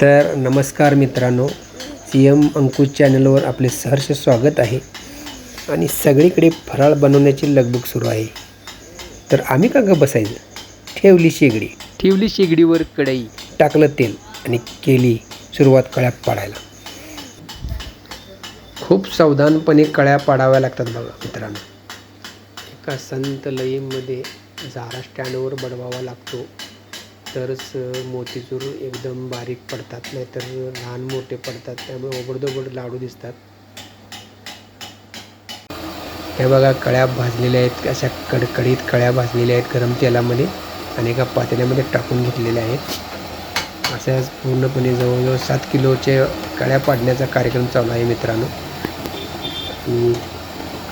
तर नमस्कार मित्रांनो सी एम अंकुश चॅनलवर आपले सहर्ष स्वागत आहे. आणि सगळीकडे फराळ बनवण्याची लगबग सुरू आहे. तर आम्ही का ग बसायचं? ठेवली शेगडी. ठेवली शेगडीवर कढई. टाकलं तेल आणि केली सुरुवात कळ्या पाडायला. खूप सावधानपणे कळ्या पाडाव्या लागतात बघा मित्रांनो. एका संत लयीमध्ये झारा स्टँडवर बडवावा लागतो. तरच मोतीचूर एकदम बारीक पडतात नाहीतर लहान मोठे पडतात त्यामुळे ओबडधोबड लाडू दिसतात. हे बघा कळ्या भाजलेल्या आहेत अशा कडकडीत कळ्या भाजलेल्या आहेत गरम तेलामध्ये आणि एका पातेल्यामध्ये टाकून घेतलेल्या आहेत. अशाच पूर्णपणे जवळजवळ सात किलोचे कळ्या पाडण्याचा कार्यक्रम चालू आहे मित्रांनो.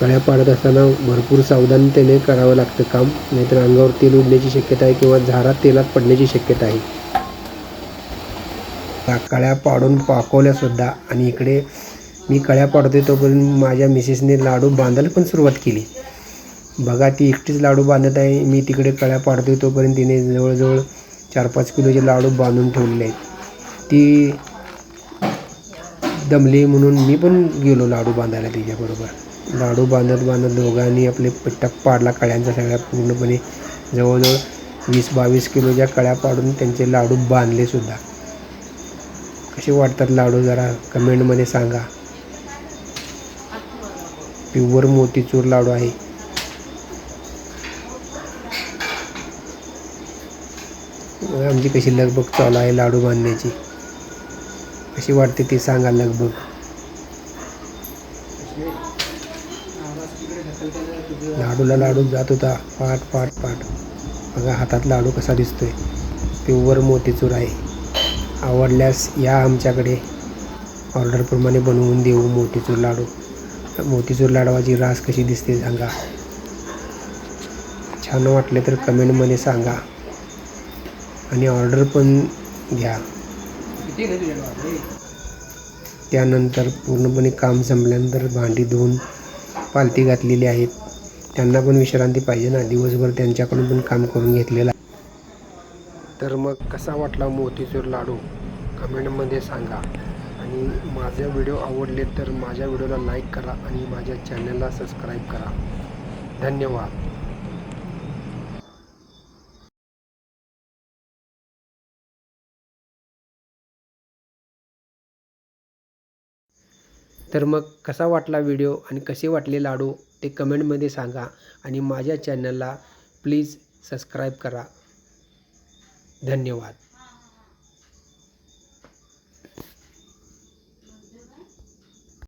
कळ्या पाडत असताना भरपूर सावधानतेने करावं लागतं काम नाहीतर अंगावर तेल उडण्याची शक्यता आहे किंवा झारा तेलात पडण्याची शक्यता आहे. त्या कळ्या पाडून पाकवल्यासुद्धा आणि इकडे मी कळ्या पाडतोय तोपर्यंत माझ्या मिसेसने लाडू बांधायला पण सुरुवात केली. बघा ती एकटीच लाडू बांधत आहे. मी तिकडे कळ्या पाडतोय तोपर्यंत तिने जवळजवळ चार पाच किलोचे लाडू बांधून ठेवलेले आहेत. ती दमली म्हणून मी पण गेलो लाडू बांधायला तिच्याबरोबर. लाडू बांधत बांधत दोघांनी आपले पट्टक पाडला. कळ्यांचा सगळ्या पूर्णपणे जवळजवळ वीस बावीस किलोच्या कळ्या पाडून त्यांचे लाडू बांधले सुद्धा. कसे वाटतात लाडू जरा कमेंटमध्ये सांगा. प्युअर मोतीचूर लाडू आहे. आमची कशी लगबग चालू आहे लाडू बांधण्याची. कशी वाटते ती सांगा लगबग. लाडूला लाडू जात होता. पाट पाट पाट. बघा हातात लाडू कसा दिसतोय. प्युअर मोतीचूर आहे. आवडल्यास या आमच्याकडे. ऑर्डरप्रमाणे बनवून देऊ मोतीचूर लाडू. मोतीचूर लाडवाची रास कशी दिसते सांगा. छान वाटले तर कमेंटमध्ये सांगा. आणि ऑर्डर पण घ्या. त्यानंतर पूर्णपणे काम संपल्यानंतर भांडी धुवून पालती घातलेली आहेत. त्यांना पण विश्रांती पाहिजे ना. दिवसभर त्यांच्याकडून पण काम करून घेतलेलं तर मग कसा वाटला मोतीचूर लाडू? कमेंटमध्ये सांगा. आणि माझे व्हिडिओ आवडले तर माझ्या व्हिडिओला लाईक करा आणि माझ्या चॅनलला सबस्क्राईब करा. धन्यवाद. तर मग कसा वाटला व्हिडिओ आणि कसे वाटले लाडू ते कमेंटमध्ये सांगा आणि माझ्या चॅनलला प्लीज सबस्क्राईब करा. धन्यवाद.